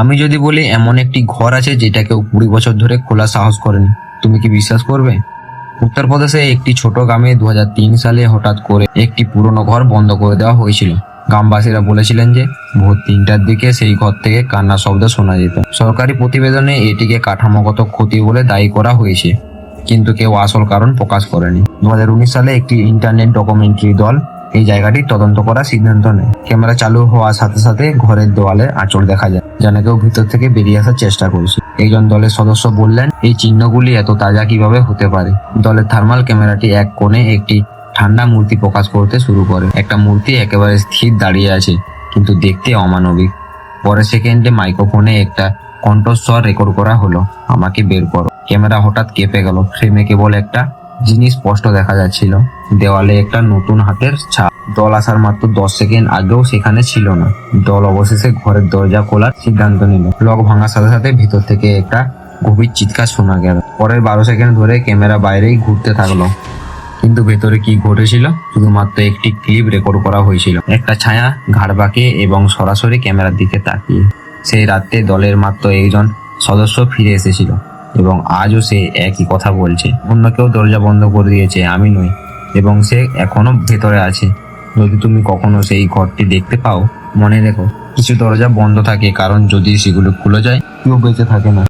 আমি যদি বলি এমন একটি ঘর আছে যেটা কেউ কুড়ি বছর ধরে খোলা সাহস করেনি, তুমি কি বিশ্বাস করবে? উত্তরপ্রদেশে একটি ছোট গ্রামে দু হাজার তিন সালে হঠাৎ করে একটি পুরনো ঘর বন্ধ করে দেওয়া হয়েছিল। গ্রামবাসীরা বলেছিলেন যে, ভোর তিনটার দিকে সেই ঘর থেকে কান্নার শব্দ শোনা যেত। সরকারি প্রতিবেদনে এটিকে কাঠামোগত ক্ষতি বলে দায়ী করা হয়েছে, কিন্তু কেউ আসল কারণ প্রকাশ করেনি। দু হাজার উনিশ সালে একটি ইন্টারনেট ডকুমেন্টারি দল এই জায়গাটি তদন্ত করার সিদ্ধান্ত নেয়। ক্যামেরা চালু হওয়ার সাথে সাথে ঘরের দেওয়ালে আঁচড় দেখা যায়, যেন কেউ ভিতর থেকে বেরিয়ে আসার চেষ্টা করছে। একজন দলের সদস্য বললেন, এই চিহ্নগুলি এত তাজা কীভাবে হতে পারে? দলের থার্মাল ক্যামেরাটি এক কোণে একটি ঠান্ডা মূর্তি প্রকাশ করতে শুরু করে। একটা মূর্তি একেবারে স্থির দাঁড়িয়ে আছে, কিন্তু দেখতে অমানবিক। পরের সেকেন্ডে মাইক্রোফোনে একটা কণ্ঠস্বর রেকর্ড করা হলো, আমাকে বের করো। ক্যামেরা হঠাৎ কেঁপে গেল। ফ্রেমে কেবল একটা জিনিস স্পষ্ট দেখা যাচ্ছিল। দেওয়ালে একটা নতুন হাতের ছাপ। দল আসার মাত্র দশ সেকেন্ড আগেও সেখানে ছিল না। দল অবশেষে ঘরের দরজা খোলার সিদ্ধান্ত নিল। লক ভাঙার সাথে সাথে ভিতর থেকে একটা গভীর চিৎকার শোনা গেল। পরের বারো সেকেন্ড ধরে ক্যামেরা বাইরেই ঘুরতে থাকল। কিন্তু ভেতরে কি ঘটেছিল? শুধুমাত্র একটি ক্লিপ রেকর্ড করা হয়েছিল। একটা ছায়া ঘাড় বাঁকে এবং সরাসরি ক্যামেরার দিকে তাকিয়ে। সেই রাতে দলের মাত্র একজন সদস্য ফিরে এসেছিল। এবং আজও সে একই কথা বলছে। অন্য কেউ দরজা বন্ধ করে দিয়েছে, আমি নই। এবং সে এখনও ভেতরে আছে। যদি তুমি কখনো সেই ঘরটি দেখতে পাও, মনে রেখো, কিছু দরজা বন্ধ থাকে, কারণ যদি সেগুলো খুলে যায়, কেউ বেঁচে থাকে না।